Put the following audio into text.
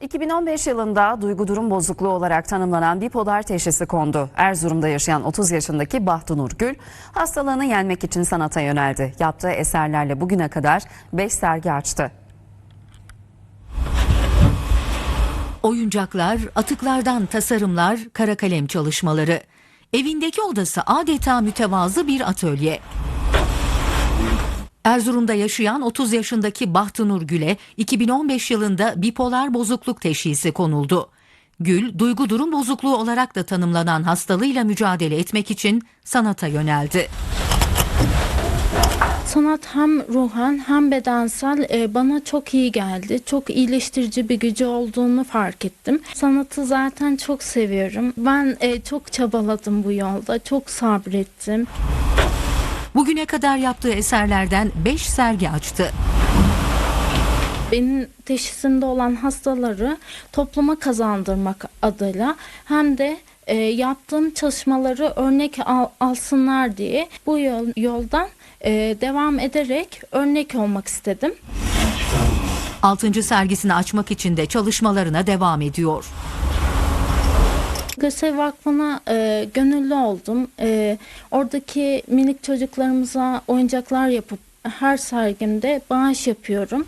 2015 yılında duygu durum bozukluğu olarak tanımlanan bipolar teşhisi kondu. Erzurum'da yaşayan 30 yaşındaki Bahtınur Gül hastalığını yenmek için sanata yöneldi. Yaptığı eserlerle bugüne kadar 5 sergi açtı. Oyuncaklar, atıklardan tasarımlar, kara kalem çalışmaları. Evindeki odası adeta mütevazı bir atölye. Erzurum'da yaşayan 30 yaşındaki Bahtınur Gül'e 2015 yılında bipolar bozukluk teşhisi konuldu. Gül, duygu durum bozukluğu olarak da tanımlanan hastalığıyla mücadele etmek için sanata yöneldi. Sanat hem ruhen hem bedensel e, bana çok iyi geldi. Çok iyileştirici bir gücü olduğunu fark ettim. Sanatı zaten çok seviyorum. Ben e, çok çabaladım bu yolda. Çok sabrettim. Bugüne kadar yaptığı eserlerden 5 sergi açtı. Benim teşhisinde olan hastaları topluma kazandırmak adıyla hem de e, yaptığım çalışmaları örnek al- alsınlar diye bu yol, yoldan e, devam ederek örnek olmak istedim. 6. sergisini açmak için de çalışmalarına devam ediyor. Gösev Vakfı'na e, gönüllü oldum. E, oradaki minik çocuklarımıza oyuncaklar yapıp her sergimde bağış yapıyorum.